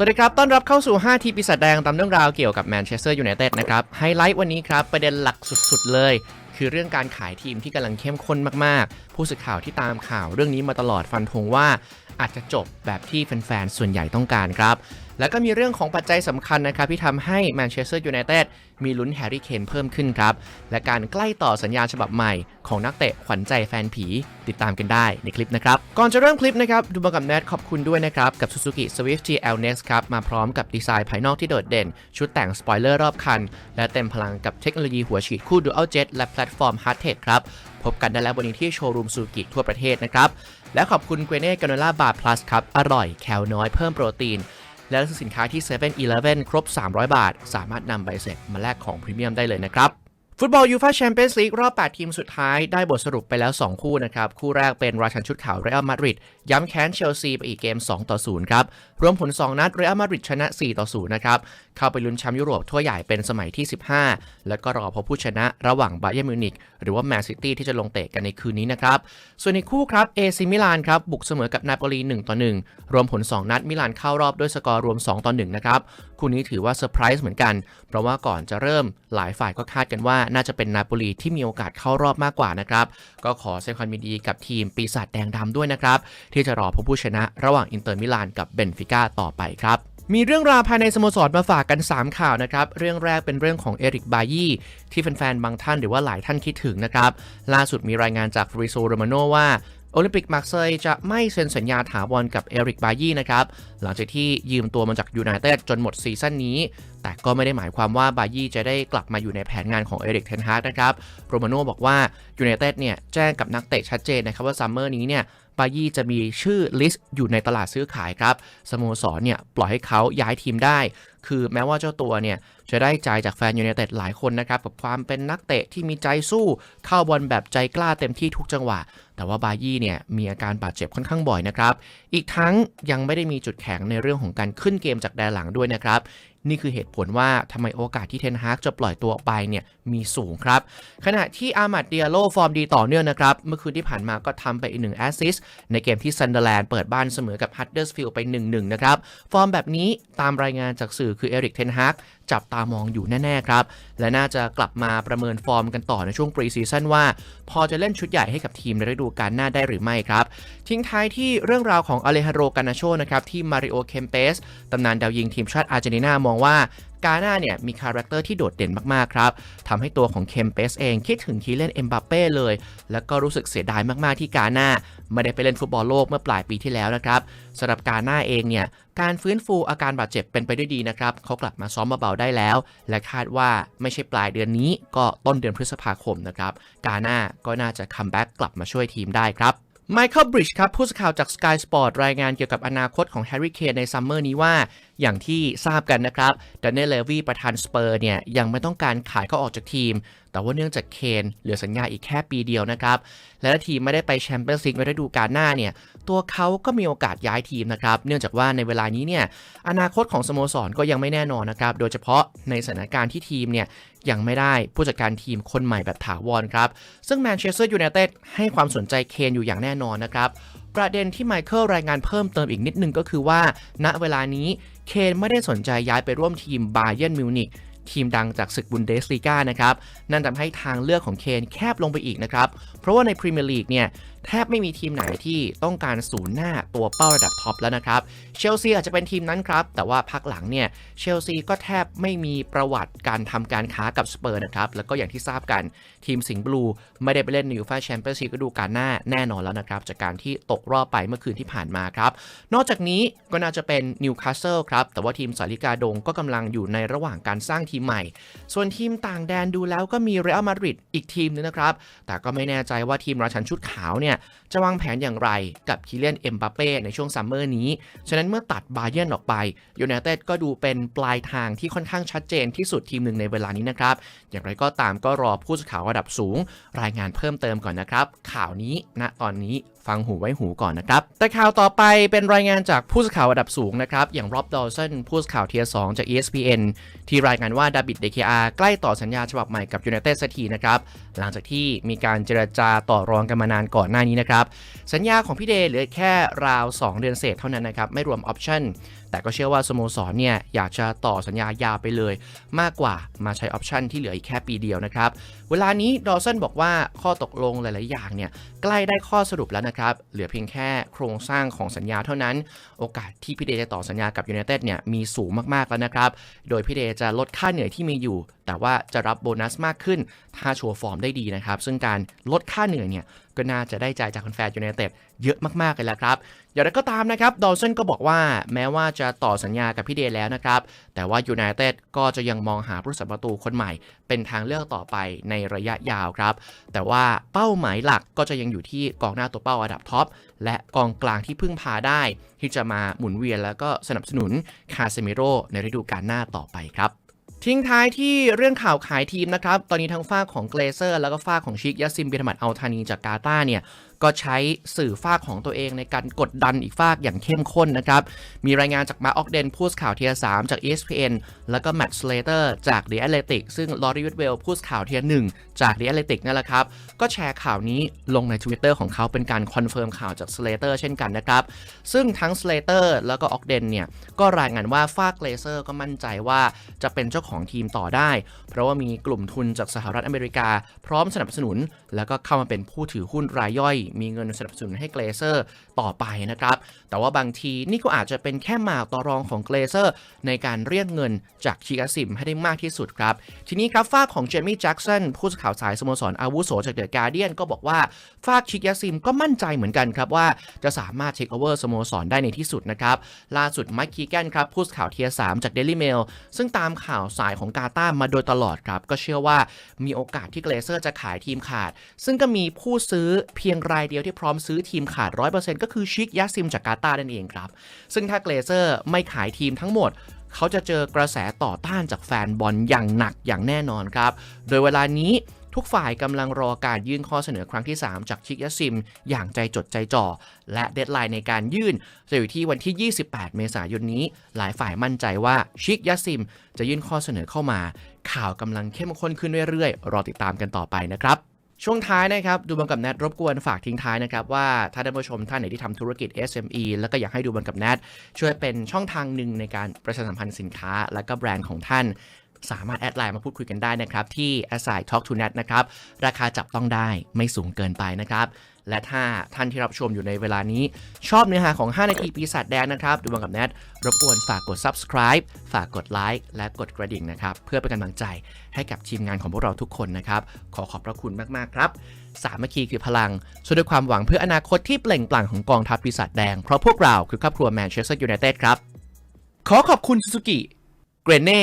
สวัสดีครับ ต้อนรับเข้าสู่ 5 ทีปีศาจแดงตามเรื่องราวเกี่ยวกับแมนเชสเตอร์ยูไนเต็ดนะครับ ไฮไลท์วันนี้ครับ ประเด็นหลักสุดๆเลย คือเรื่องการขายทีมที่กำลังเข้มข้นมากๆ ผู้สื่อข่าวที่ตามข่าวเรื่องนี้มาตลอดฟันธงว่า อาจจะจบแบบที่แฟนๆ ส่วนใหญ่ต้องการครับ แล้วก็มีเรื่องของปัจจัยสำคัญนะครับที่ทำให้แมนเชสเตอร์ยูไนเต็ดมีลุ้นแฮร์รี่เคนเพิ่มขึ้นครับ และการใกล้ต่อสัญญาฉบับใหม่ของนักเตะขวัญใจแฟนผีติดตามกันได้ในคลิปนะครับ ก่อนจะเริ่มคลิปนะครับ ดูมากับแนทขอบคุณด้วยนะครับ กับ Suzuki Swift GL Next ครับ มาพร้อมกับดีไซน์ภายนอกที่โดดเด่น ชุดแต่งสปอยเลอร์รอบคัน และเต็มพลังกับเทคโนโลยีหัวฉีดคู่ Dual Jet และแพลตฟอร์ม Hard Tech ครับพบกันได้แล้ววันนี้ที่โชว์รูมซูกิทั่วประเทศนะครับและขอบคุณเกรเน่กานล่าบาร์พลัสครับอร่อยแคลน้อยเพิ่มโปรตีน และซื้อสินค้าที่7 e เ e ่ e อครบ 300 บาท สามารถนำใบเสร็จมาแลกของพรีเมียมได้เลยนะครับ ฟุตบอลยูฟาแชมเปี้ยนส์ลีกรอบ 8 ทีมสุดท้ายได้บทสรุปไปแล้ว 2 คู่นะครับ คู่แรกเป็นราชันชุดขาวเรอัลมาดริดย้ำแค้นเชลซีไปอีกเกม 2 ต่อ 0 ครับ รวมผล 2 นัดเรอัลมาดริดชนะ 4 ต่อ 0 นะครับ เข้าไปลุ้นแชมป์ยุโรปทั่วใหญ่เป็นสมัยที่ 15 แล้วก็รอพบผู้ชนะระหว่างบาเยร์มิวนิกหรือว่าแมนซิตี้ที่จะลงเตะกันในคืนนี้นะครับ ส่วนอีกคู่ครับเอซิมิลานครับบุกเสมอกับนาโปลี1ต่อ1รวมผล 2 นัดมิลานเข้ารอบด้วยสกอร์รวม 2 ต่อ1นะครับคู่นี้ถือว่าเซอร์ไพรส์เหมือนกันเพราะว่าก่อนจะเริ่มหลายฝ่ายก็คาดกันว่าน่าจะเป็นนาโปลีที่มีโอกาสเข้ารอบมากกว่านะครับ ก็ขอแสดงความยินดีกับทีมปีศาจแดงดำด้วยนะครับ ที่จะรอพบผู้ชนะระหว่างอินเตอร์มิลานกับเบนฟิก้าต่อไปครับมีเรื่องราวภายในสโมสรมาฝากกัน 3 ข่าวนะครับ เรื่องแรกเป็นเรื่องของเอริกบายี่ที่แฟนๆ บางท่านหรือว่าหลายท่านคิดถึงนะครับ ล่าสุดมีรายงานจากฟริโซโรมาโนว่า โอลิมปิกมาร์เซย์จะไม่เซ็นสัญญาถาวรกับเอริกบายี่นะครับ หลังจากที่ยืมตัวมาจากยูไนเต็ดจนหมดซีซั่นนี้ แต่ก็ไม่ได้หมายความว่าบายี่จะได้กลับมาอยู่ในแผนงานของเอริกเทนฮากนะครับ โรมาโนบอกว่ายูไนเต็ดเนี่ยแจ้งกับนักเตะชัดเจนนะครับว่าซัมเมอร์นี้เนี่ยบายี่จะมีชื่อลิสต์อยู่ในตลาดซื้อขายครับ สโมสรเนี่ยปล่อยให้เขาย้ายทีมได้ คือแม้ว่าเจ้าตัวเนี่ยจะได้ใจจากแฟนยูไนเต็ดหลายคนนะครับกับความเป็นนักเตะที่มีใจสู้เข้าบอลแบบใจกล้าเต็มที่ทุกจังหวะ แต่ว่าบายี่เนี่ยมีอาการบาดเจ็บค่อนข้างบ่อยนะครับ อีกทั้งยังไม่ได้มีจุดแข็งในเรื่องของการขึ้นเกมจากแดนหลังด้วยนะครับ นี่คือเหตุผลว่าทำไมโอกาสที่เทนฮากจะปล่อยตัวออกไปเนี่ย มีสูงครับ ขณะที่อามัดเดียโลฟอร์มดีต่อเนื่องนะครับ เมื่อคืนที่ผ่านมาก็ทำไปอีกหนึ่งแอสซิสในเกมที่ซันเดอร์แลนด์เปิดบ้านเสมอกับฮัตเดอร์สฟิลด์ไป 1-1 นะครับ ฟอร์มแบบนี้ตามรายงานจากสื่อคือเอริกเทนฮากจับตามองอยู่แน่ ๆ ครับ และน่าจะกลับมาประเมินฟอร์มกันต่อในช่วงปรีซีซั่นว่า พอจะเล่นชุดใหญ่ให้กับทีมในฤดูกาลหน้าได้หรือไม่ครับ ทิ้งท้ายที่เรื่องราวของอเลฮาโรกานาโชนะครับที่มาริโอเคมเปสตำนานดาวยิงทีมชาติอาร์เจนตินามองว่า กาหน้าเนี่ยมีคาแรคเตอร์ที่โดดเด่นมากๆครับทำให้ตัวของเคมเปสเองคิดถึงคีเล่นเอ็มบัปเป้เลย แล้วก็รู้สึกเสียดายมากๆที่กาหน้าไม่ได้ไปเล่นฟุตบอลโลกเมื่อปลายปีที่แล้วนะครับสำหรับกาหน้าเองเนี่ยการฟื้นฟูอาการบาดเจ็บเป็นไปด้วยดีนะครับเขากลับมาซ้อมเบาๆได้แล้ว และคาดว่าไม่ใช่ปลายเดือนนี้ก็ต้นเดือนพฤษภาคมนะครับกาหน้าก็น่าจะคัมแบ็กกลับมาช่วยทีมได้ครับ ไมเคิลบริดจ์ครับ ผู้สื่อข่าวจาก Sky Sport รายงานเกี่ยวกับอนาคตของแฮร์รี่เคนในซัมเมอร์นี้ว่า อย่างที่ทราบกันนะครับดันเนลเลวีประธานสเปอร์เนี่ย ยังไม่ต้องการขายเขาออกจากทีม แต่ว่าเนื่องจากเคนเหลือสัญญาอีกแค่ปีเดียวนะครับ และทีมไม่ได้ไปแชมเปี้ยนส์ลีกในฤดูกาลหน้าเนี่ย ตัวเขาก็มีโอกาสย้ายทีมนะครับ เนื่องจากว่าในเวลานี้เนี่ย อนาคตของสโมสรก็ยังไม่แน่นอนนะครับ โดยเฉพาะในสถานการณ์ที่ทีมเนี่ยยังไม่ได้ผู้จัดการทีมคนใหม่แบบถาวรครับ ซึ่งแมนเชสเตอร์ยูไนเต็ดให้ความสนใจเคนอยู่อย่างแน่นอนนะครับประเด็นที่ไมเคิลรายงานเพิ่มเติมอีกนิดนึงก็คือว่า ณเวลานี้เคนไม่ได้สนใจย้ายไปร่วมทีมบาเย r n นมิวนิก ทีมดังจากศึกบุนเดสลีกานะครับ นั่นทำให้ทางเลือกของเคนแคบลงไปอีกนะครับ เพราะว่าในพรีเมียร์ลีกเนี่ยแทบไม่มีทีมไหนที่ต้องการศูนย์หน้าตัวเป้าระดับท็อปแล้วนะครับ เชลซีอาจจะเป็นทีมนั้นครับ แต่ว่าพักหลังเนี่ยเชลซีก็แทบไม่มีประวัติการทำการค้ากับสเปอร์นะครับ แล้วก็อย่างที่ทราบกันทีมสิงห์บลูไม่ได้ไปเล่นในยูฟ่าแชมเปี้ยนส์ลีกฤดูกาลหน้าแน่นอนแล้วนะครับ จากการที่ตกรอบไปเมื่อคืนที่ผ่านมาครับ นอกจากนี้ก็น่าจะเป็นนิวคาสเซิลครับ แต่ว่าทีมสาริกาดงก็กำลังอยู่ในระหว่างการสร้างทีมใหม่ ส่วนทีมต่างแดนดูแล้วก็มีเรอัลมาดริดอีกทีมนึงนะครับ แต่ก็ไม่แน่ใจว่าทีมราชันชุดขาวเนี่ยจะวางแผนอย่างไรกับคิเลียนเอ็มบัปเป้ในช่วงซัมเมอร์นี้ ฉะนั้นเมื่อตัดบาเยนออกไปยูไนเต็ดก็ดูเป็นปลายทางที่ค่อนข้างชัดเจนที่สุดทีมหนึ่งในเวลานี้นะครับ อย่างไรก็ตามก็รอผู้สื่อข่าวระดับสูง รายงานเพิ่มเติมก่อนนะครับ ข่าวนี้ณตอนนี้ ฟังหูไว้หูก่อนนะครับ แต่ข่าวต่อไปเป็นรายงานจากผู้สื่อข่าวระดับสูงนะครับ อย่างร็อบดอลสันผู้สื่อข่าวเทียร์2จาก ESPN ที่รายงานว่าดาบิดเดคอาใกล้ต่อสัญญาฉบับใหม่กับยูไนเต็ดสักทีนะครับ หลังจากที่มีการเจรจาต่อรองกันมานานก่อนหน้านี้นะครับ สัญญาของพี่เดย์เหลือแค่ราว 2 เดือนเศษเท่านั้นนะครับ ไม่รวมออปชั่นแต่ก็เชื่อว่าสโมสรเนี่ยอยากจะต่อสัญญายาวไปเลย มากกว่ามาใช้ออปชันที่เหลืออีกแค่ปีเดียวนะครับ เวลานี้ดอสันบอกว่าข้อตกลงหลาย ๆ อย่างเนี่ยใกล้ได้ข้อสรุปแล้วนะครับ เหลือเพียงแค่โครงสร้างของสัญญาเท่านั้น โอกาสที่พี่เดจะต่อสัญญากับยูไนเต็ดเนี่ยมีสูงมาก ๆ แล้วนะครับ โดยพี่เดจะลดค่าเหนื่อยที่มีอยู่ แต่ว่าจะรับโบนัสมากขึ้น ถ้าโชว์ฟอร์มได้ดีนะครับ ซึ่งการลดค่าเหนื่อยเนี่ย ก็น่าจะได้ใจจากแฟนยูไนเต็ดเยอะมากๆเลยละครับ อย่างไรก็ตามนะครับดอลสันก็บอกว่าแม้ว่าจะต่อสัญญากับพี่เดย์แล้วนะครับ แต่ว่ายูไนเต็ดก็จะยังมองหาผู้รักษาประตูคนใหม่ เป็นทางเลือกต่อไปในระยะยาวครับ แต่ว่าเป้าหมายหลักก็จะยังอยู่ที่กองหน้าตัวเป้าอันดับท็อปและกองกลางที่พึ่งพาได้ ที่จะมาหมุนเวียนแล้วก็สนับสนุนคาเซมิโร่ในฤดูกาลหน้าต่อไปครับ ทิ้งท้ายที่เรื่องข่าวขายทีมนะครับ ตอนนี้ทั้งฝ้าของเกรเซอร์ แล้วก็ฝ้าของชิกยาซิมเบิธมัดอัลทานีจากกาตาเนี่ย ก็ใช้สื่อฝากของตัวเองในการกดดันอีกฝากอย่างเข้มข้นนะครับ มีรายงานจากมาออกเดนพูดข่าวเทียร์3จาก ESPN แล้วก็แมตต์สเลเตอร์จาก The Athletic ซึ่งลอรีวิทเวลพูดข่าวเทียร์1จาก The Athletic นั่นแหละครับ ก็แชร์ข่าวนี้ลงใน Twitter ของเขาเป็นการคอนเฟิร์มข่าวจาก Slater เช่นกันนะครับ ซึ่งทั้ง Slater แล้วก็ออกเดนเนี่ย ก็รายงานว่าฝากเกรเซอร์ก็มั่นใจว่าจะเป็นเจ้าของทีมต่อได้ เพราะว่ามีกลุ่มทุนจากสหรัฐอเมริกา พร้อมสนับสนุน แล้วก็เข้ามาเป็นผู้ถือหุ้นรายย่อยมีเงินสนับสนุนให้เกรเซอร์ต่อไปนะครับ แต่ว่าบางทีนี่ก็อาจจะเป็นแค่หมากต่อรองของเกรเซอร์ ในการเรียกเงินจากชิกาซิมให้ได้มากที่สุดครับ ทีนี้ครับฝ้ากของเจมี่แจ็กสันผู้สื่อข่าวสายสโมสรอาวุโสจากเดอะการเดียนก็บอกว่าฝ้ากชิกาซิมก็มั่นใจเหมือนกันครับว่าจะสามารถเทคโอเวอร์สโมสรได้ในที่สุดนะครับล่าสุดไมค์คีแกนครับผู้สื่อข่าวเทียร์3จาก Daily Mail ซึ่งตามข่าวสายของกาตามาโดยตลอดครับ ก็เชื่อว่ามีโอกาสที่เกรเซอร์จะขายทีมขาด ซึ่งก็มีผู้ซื้อเพียงรายายเดียวที่พร้อมซื้อทีมขาด 100%ก็คือชิกยาซิมจากกาตาร์นั่นเองครับ ซึ่งถ้าเกรเซอร์ไม่ขายทีมทั้งหมดเขาจะเจอกระแสต่อต้านจากแฟนบอลอย่างหนักอย่างแน่นอนครับ โดยเวลานี้ทุกฝ่ายกำลังรอการยื่นข้อเสนอครั้งที่ 3 จากชิกยาซิม อย่างใจจดใจจ่อ และเดดไลน์ในการยื่นจะอยู่ที่วันที่ 28 เมษายนนี้ หลายฝ่ายมั่นใจว่าชิกยาซิม จะยื่นข้อเสนอเข้ามา ข่าวกำลังเข้มข้นขึ้นเรื่อยๆ รอติดตามกันต่อไปนะครับ ช่วงท้ายนะครับดูบังกับแนทรบกวนฝากทิ้งท้ายนะครับว่าถ้าท่านผู้ชมท่านไหนที่ทำธุรกิจ SME แล้วก็อยากให้ดูบังกับแนทช่วยเป็นช่องทางหนึ่งในการประชาสัมพันธ์สินค้า และก็แบรนด์ของท่าน สามารถแอดไลน์มาพูดคุยกันได้นะครับ ที่ a s i Talk to Net นะครับ ราคาจับต้องได้ไม่สูงเกินไปนะครับ และถ้าท่านที่รับชมอยู่ในเวลานี้ ชอบเนื้อหาของ 5 นาทีปีศาจแดงนะครับ ดูบอลกับแนทรบกวนฝากกด subscribe ฝากกดไลค์และกดกระดิ่งนะครับ เพื่อเป็นกำลังใจให้กับทีมงานของพวกเราทุกคนนะครับ ขอขอบพระคุณมากๆครับสามัคคีคือพลังช่วยด้วยความหวังเพื่ออนาคตที่เปล่งปลั่งของกองทัพปีศาจแดง เพราะพวกเราคือครอบครัวแมนเชสเตอร์ยูไนเต็ดครับ ขอขอบคุณซูซูกิ เกรเน่